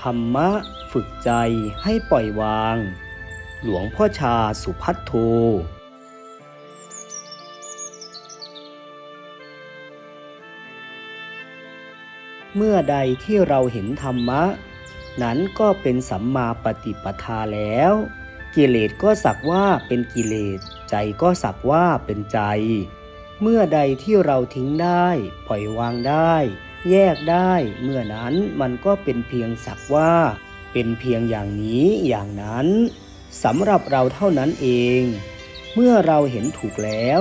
ธรรมะฝึกใจให้ปล่อยวาง หลวงพ่อชาสุพัทโทเมื่อใดที่เราเห็นธรรมะ นั้นก็เป็นสัมมาปฏิปทาแล้ว กิเลสก็สักว่าเป็นกิเลส ใจก็สักว่าเป็นใจ เมื่อใดที่เราทิ้งได้ ปล่อยวางได้ แยกได้เมื่อนั้นมันก็เป็นเพียงสักว่า เป็นเพียงอย่างนี้อย่างนั้นสำหรับเราเท่านั้นเอง เมื่อเราเห็นถูกแล้ว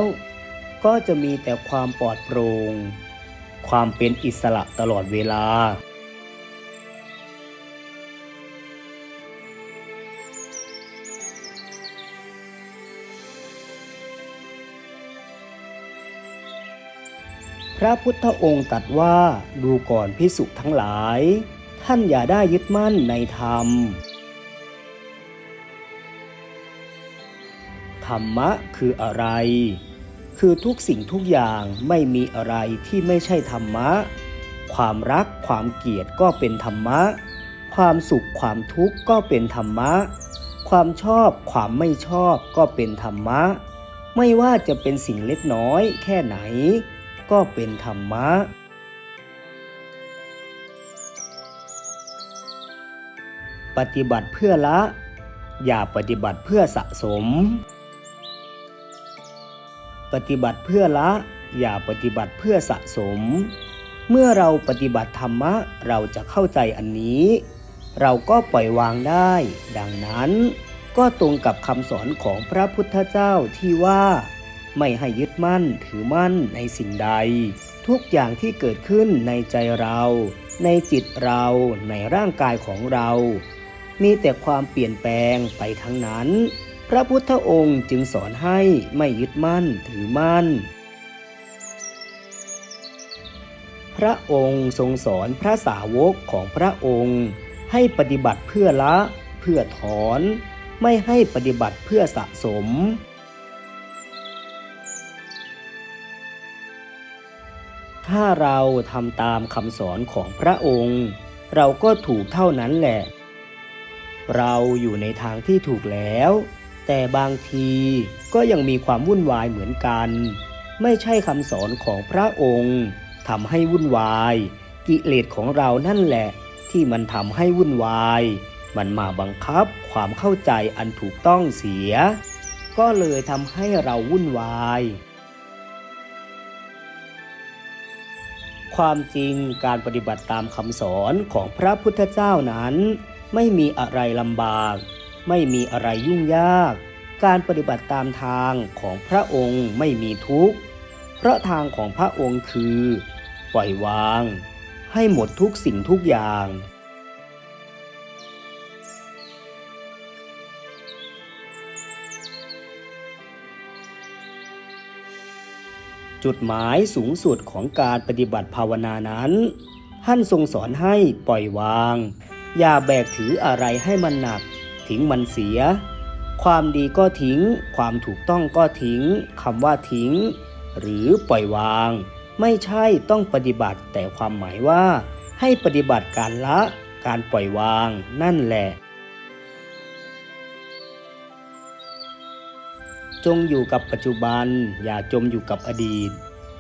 ก็จะมีแต่ความปลอดโปร่งความเป็นอิสระตลอดเวลา พระพุทธองค์ตรัสว่าดูก่อนพิสุทั้งหลาย ท่านอย่าได้ยึดมั่นในธรรม ธรรมะคืออะไร คือทุกสิ่งทุกอย่างไม่มีอะไรที่ไม่ใช่ธรรมะ ความรักความเกลียดก็เป็นธรรมะ ความสุขความทุกข์ก็เป็นธรรมะ ความชอบความไม่ชอบก็เป็นธรรมะ ไม่ว่าจะเป็นสิ่งเล็กน้อยแค่ไหน ก็เป็นธรรมะปฏิบัติเพื่อละ อย่าปฏิบัติเพื่อสะสม ปฏิบัติเพื่อละ อย่าปฏิบัติเพื่อสะสม เมื่อเราปฏิบัติธรรมะเราจะเข้าใจอันนี้ เราก็ปล่อยวางได้ ดังนั้น ก็ตรงกับคำสอนของพระพุทธเจ้าที่ว่า ไม่ให้ยึดมั่นถือมั่นในสิ่งใด ทุกอย่างที่เกิดขึ้นในใจเรา ในจิตเราในร่างกายของเรา มีแต่ความเปลี่ยนแปลงไปทั้งนั้น พระพุทธองค์จึงสอนให้ไม่ยึดมั่นถือมั่น พระองค์ทรงสอนพระสาวกของพระองค์ ให้ปฏิบัติเพื่อละ เพื่อถอน ไม่ให้ปฏิบัติเพื่อสะสม ถ้าเราทำตามคำสอนของพระองค์ เราก็ถูกเท่านั้นแหละ เราอยู่ในทางที่ถูกแล้ว แต่บางทีก็ยังมีความวุ่นวายเหมือนกัน ไม่ใช่คำสอนของพระองค์ทำให้วุ่นวาย กิเลสของเรานั่นแหละ ที่มันทำให้วุ่นวาย มันมาบังคับความเข้าใจอันถูกต้องเสีย ก็เลยทำให้เราวุ่นวาย ความจริงการปฏิบัติตามคำสอนของพระพุทธเจ้านั้น ไม่มีอะไรลำบาก ไม่มีอะไรยุ่งยาก การปฏิบัติตามทางของพระองค์ไม่มีทุกข์เพราะทางของพระองค์คือ ปล่อยวาง ให้หมดทุกสิ่งทุกอย่าง จุดหมายสูงสุดของการปฏิบัติภาวนานั้น ท่านทรงสอนให้ปล่อยวาง อย่าแบกถืออะไรให้มันหนัก ทิ้งมันเสีย ความดีก็ทิ้ง ความถูกต้องก็ทิ้งคำว่าทิ้ง หรือปล่อยวาง ไม่ใช่ต้องปฏิบัติแต่ความหมายว่า ให้ปฏิบัติการละ การปล่อยวางนั่นแหละ จงอยู่กับปัจจุบัน อย่าจมอยู่กับอดีต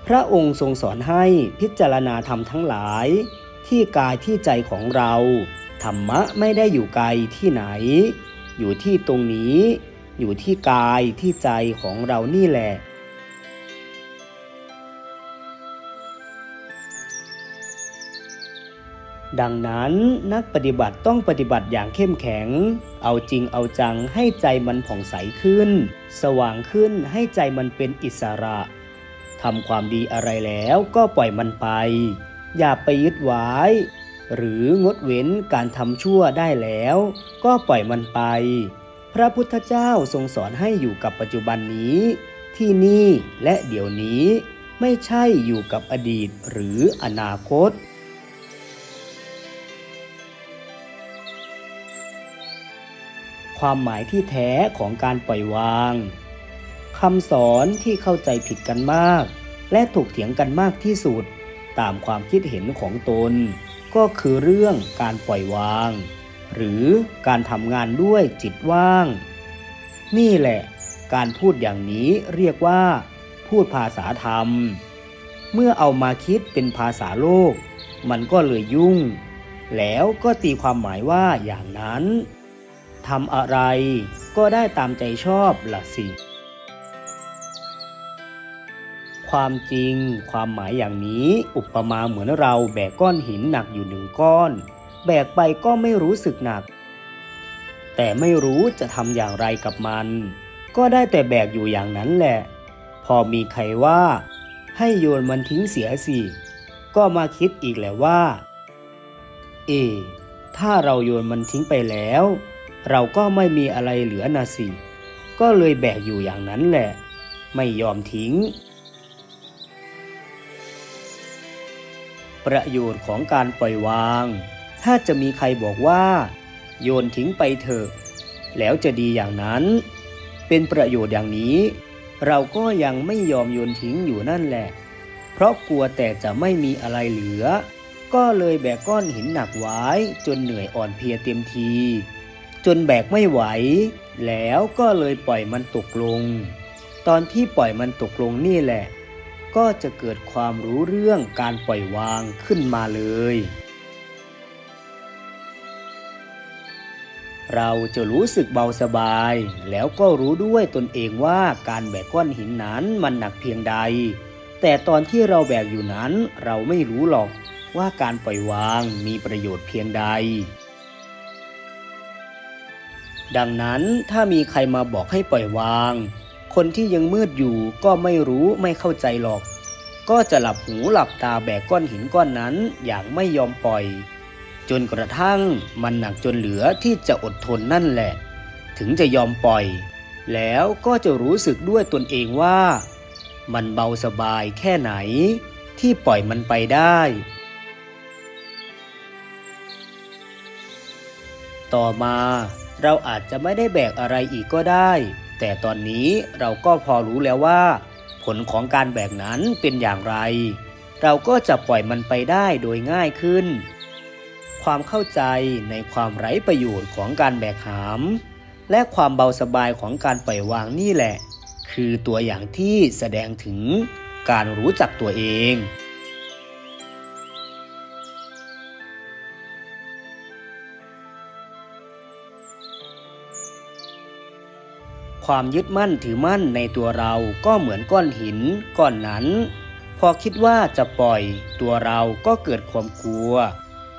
พระองค์ทรงสอนให้พิจารณาธรรมทั้งหลาย ที่กายที่ใจของเรา ธรรมะไม่ได้อยู่ไกลที่ไหน อยู่ที่ตรงนี้ อยู่ที่กายที่ใจของเรานี่แหละ ดังนั้นนักปฏิบัติต้องปฏิบัติอย่างเข้มแข็ง เอาจริงเอาจังให้ใจมันผ่องใสขึ้น สว่างขึ้นให้ใจมันเป็นอิสระทำความดีอะไรแล้วก็ปล่อยมันไป อย่าไปยึดไว้ หรืองดเว้นการทำชั่วได้แล้ว ก็ปล่อยมันไป พระพุทธเจ้าทรงสอนให้อยู่กับปัจจุบันนี้ ที่นี่และเดี๋ยวนี้ ไม่ใช่อยู่กับอดีตหรืออนาคต ความหมายที่แท้ของการปล่อยวางคำสอนที่เข้าใจผิดกันมาก และถูกเถียงกันมากที่สุด ตามความคิดเห็นของตน ก็คือเรื่องการปล่อยวาง หรือการทำงานด้วยจิตว่าง นี่แหละ การพูดอย่างนี้เรียกว่า พูดภาษาธรรม เมื่อเอามาคิดเป็นภาษาโลก มันก็เลยยุ่ง แล้วก็ตีความหมายว่าอย่างนั้น ทำอะไรก็ได้ตามใจชอบล่ะสิ ความจริงความหมายอย่างนี้อุปมาเหมือนเราแบกก้อนหินหนักอยู่หนึ่งก้อน แบกไปก็ไม่รู้สึกหนัก แต่ไม่รู้จะทำอย่างไรกับมัน ก็ได้แต่แบกอยู่อย่างนั้นแหละ พอมีใครว่า ให้โยนมันทิ้งเสียสิ ก็มาคิดอีกแหละว่า เอ ถ้าเราโยนมันทิ้งไปแล้ว เราก็ไม่มีอะไรเหลือนะสิก็เลยแบกอยู่อย่างนั้นแหละ ไม่ยอมทิ้ง ประโยชน์ของการปล่อยวาง ถ้าจะมีใครบอกว่า โยนทิ้งไปเถอะ แล้วจะดีอย่างนั้น เป็นประโยชน์อย่างนี้ เราก็ยังไม่ยอมโยนทิ้งอยู่นั่นแหละ เพราะกลัวแต่จะไม่มีอะไรเหลือ ก็เลยแบกก้อนหินหนักไว้จนเหนื่อยอ่อนเพลียเต็มที จนแบกไม่ไหว แล้วก็เลยปล่อยมันตกลง ตอนที่ปล่อยมันตกลงนี่แหละ ก็จะเกิดความรู้เรื่องการปล่อยวางขึ้นมาเลย เราจะรู้สึกเบาสบาย แล้วก็รู้ด้วยตนเองว่าการแบกก้อนหินนั้นมันหนักเพียงใด แต่ตอนที่เราแบกอยู่นั้นเราไม่รู้หรอกว่าการปล่อยวางมีประโยชน์เพียงใด ดังนั้นถ้ามีใครมาบอกให้ปล่อยวาง คนที่ยังมืดอยู่ก็ไม่รู้ไม่เข้าใจหรอก ก็จะหลับหูหลับตาแบกก้อนหินก้อนนั้นอย่างไม่ยอมปล่อย จนกระทั่งมันหนักจนเหลือที่จะอดทนนั่นแหละ ถึงจะยอมปล่อย แล้วก็จะรู้สึกด้วยตนเองว่า มันเบาสบายแค่ไหน ที่ปล่อยมันไปได้ต่อมา เราอาจจะไม่ได้แบกอะไรอีกก็ได้ แต่ตอนนี้เราก็พอรู้แล้วว่า ผลของการแบกนั้นเป็นอย่างไร เราก็จะปล่อยมันไปได้โดยง่ายขึ้น ความเข้าใจในความไร้ประโยชน์ของการแบกหาม และความเบาสบายของการปล่อยวางนี่แหละ คือตัวอย่างที่แสดงถึงการรู้จักตัวเอง ความยึดมั่นถือมั่นในตัวเราก็เหมือนก้อนหินก้อนนั้น พอคิดว่าจะปล่อย ตัวเราก็เกิดความกลัว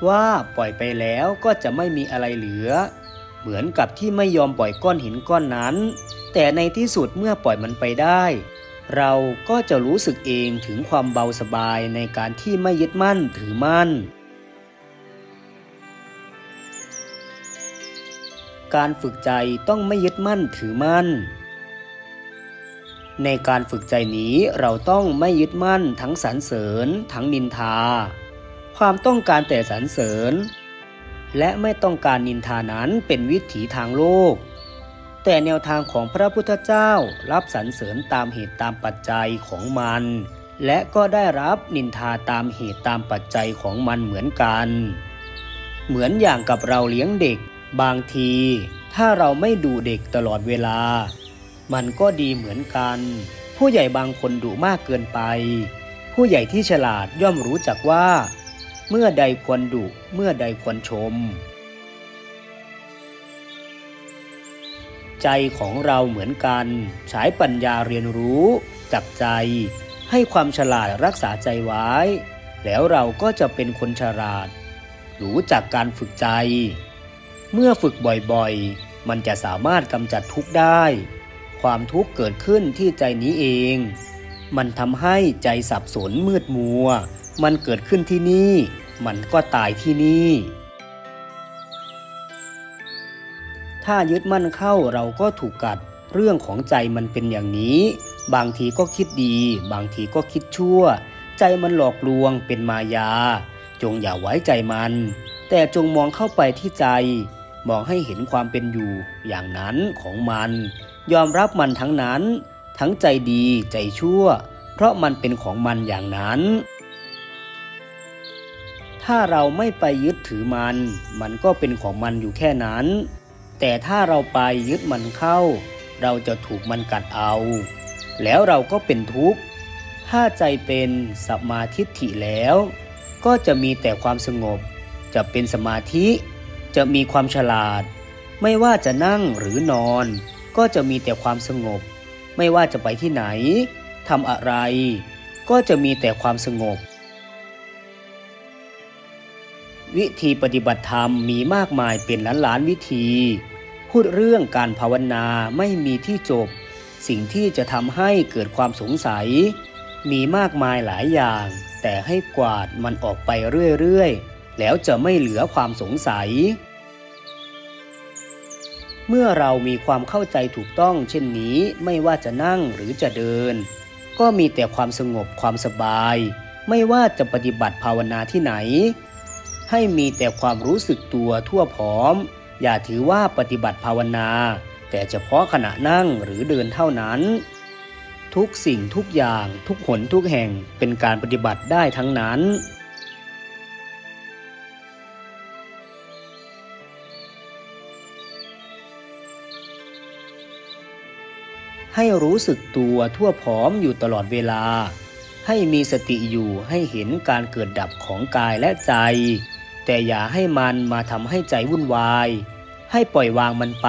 ว่าปล่อยไปแล้วก็จะไม่มีอะไรเหลือ เหมือนกับที่ไม่ยอมปล่อยก้อนหินก้อนนั้น แต่ในที่สุดเมื่อปล่อยมันไปได้ เราก็จะรู้สึกเองถึงความเบาสบายในการที่ไม่ยึดมั่นถือมั่น การฝึกใจต้องไม่ยึดมั่นถือมั่น ในการฝึกใจนี้เราต้องไม่ยึดมั่นทั้งสรรเสริญ ทั้งนินทา ความต้องการแต่สรรเสริญ และไม่ต้องการนินทานั้นเป็นวิถีทางโลก แต่แนวทางของพระพุทธเจ้ารับสรรเสริญตามเหตุตามปัจจัยของมัน และก็ได้รับนินทาตามเหตุตามปัจจัยของมันเหมือนกัน เหมือนอย่างกับเราเลี้ยงเด็ก บางทีถ้าเราไม่ดูเด็กตลอดเวลา มันก็ดีเหมือนกัน ผู้ใหญ่บางคนดุมากเกินไป ผู้ใหญ่ที่ฉลาดย่อมรู้จักว่า เมื่อใดควรดุเมื่อใดควรชม ใจของเราเหมือนกันใช้ปัญญาเรียนรู้จับใจ ให้ความฉลาดรักษาใจไว้ แล้วเราก็จะเป็นคนฉลาด รู้จักการฝึกใจ เมื่อฝึกบ่อยๆ มันจะสามารถกำจัดทุกข์ได้ ความทุกข์เกิดขึ้นที่ใจนี้เอง มันทำให้ใจสับสนมืดมัว มันเกิดขึ้นที่นี่ มันก็ตายที่นี่ ถ้ายึดมั่นเข้าเราก็ถูกกัด เรื่องของใจมันเป็นอย่างนี้ บางทีก็คิดดี บางทีก็คิดชั่ว ใจมันหลอกลวงเป็นมายา จงอย่าไว้ใจมัน แต่จงมองเข้าไปที่ใจ มองให้เห็นความเป็นอยู่อย่างนั้นของมัน ยอมรับมันทั้งนั้น ทั้งใจดีใจชั่ว เพราะมันเป็นของมันอย่างนั้น ถ้าเราไม่ไปยึดถือมัน มันก็เป็นของมันอยู่แค่นั้น แต่ถ้าเราไปยึดมันเข้า เราจะถูกมันกัดเอา แล้วเราก็เป็นทุกข์ ถ้าใจเป็นสัมมาทิฏฐิแล้ว ก็จะมีแต่ความสงบ จะเป็นสมาธิ จะมีความฉลาด ไม่ว่าจะนั่งหรือนอน ก็จะมีแต่ความสงบ ไม่ว่าจะไปที่ไหนทำอะไร ก็จะมีแต่ความสงบ วิธีปฏิบัติธรรมมีมากมายเป็นล้านล้านๆวิธี พูดเรื่องการภาวนาไม่มีที่จบ สิ่งที่จะทำให้เกิดความสงสัย มีมากมายหลายอย่าง แต่ให้กวาดมันออกไปเรื่อยๆ แล้วจะไม่เหลือความสงสัย เมื่อเรามีความเข้าใจถูกต้องเช่นนี้ไม่ว่าจะนั่งหรือจะเดิน ก็มีแต่ความสงบความสบาย ไม่ว่าจะปฏิบัติภาวนาที่ไหน ให้มีแต่ความรู้สึกตัวทั่วพร้อม อย่าถือว่าปฏิบัติภาวนา แต่เฉพาะขณะนั่งหรือเดินเท่านั้นทุกสิ่งทุกอย่างทุกหนทุกแห่งเป็นการปฏิบัติได้ทั้งนั้น ให้รู้สึกตัวทั่วพร้อมอยู่ตลอดเวลา ให้มีสติอยู่ให้เห็นการเกิดดับของกายและใจ แต่อย่าให้มันมาทำให้ใจวุ่นวาย ให้ปล่อยวางมันไป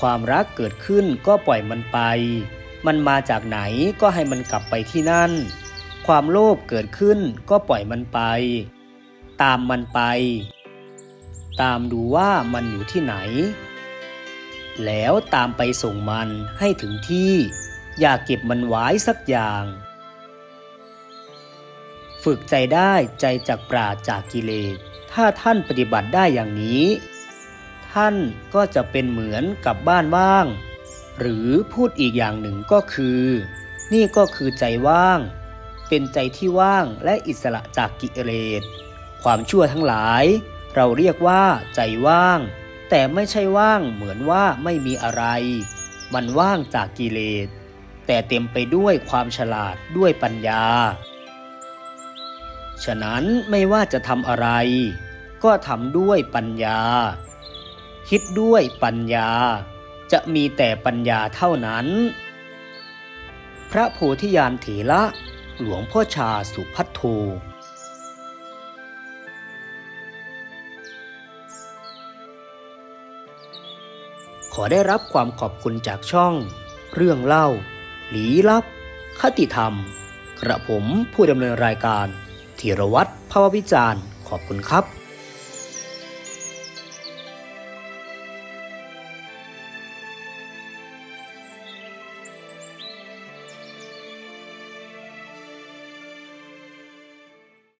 ความรักเกิดขึ้นก็ปล่อยมันไป มันมาจากไหนก็ให้มันกลับไปที่นั่น ความโลภเกิดขึ้นก็ปล่อยมันไป ตามมันไป ตามดูว่ามันอยู่ที่ไหน แล้วตามไปส่งมันให้ถึงที่ อย่าเก็บมันไว้สักอย่าง ฝึกใจได้ใจจากปราจากกิเลส ถ้าท่านปฏิบัติได้อย่างนี้ ท่านก็จะเป็นเหมือนกับบ้านว่าง หรือพูดอีกอย่างหนึ่งก็คือ นี่ก็คือใจว่าง เป็นใจที่ว่างและอิสระจากกิเลส ความชั่วทั้งหลาย เราเรียกว่าใจว่าง แต่ไม่ใช่ว่างเหมือนว่าไม่มีอะไร มันว่างจากกิเลส แต่เต็มไปด้วยความฉลาดด้วยปัญญา ฉะนั้นไม่ว่าจะทำอะไร ก็ทำด้วยปัญญา คิดด้วยปัญญา จะมีแต่ปัญญาเท่านั้น พระโพธิยานเถระหลวงพ่อชาสุพัทโท ขอได้รับความขอบคุณจากช่อง เรื่องเล่า หลีลับ คติธรรม กระผมผู้ดำเนินรายการธีรวัตรภาววิจารณ์ ขอบคุณครับ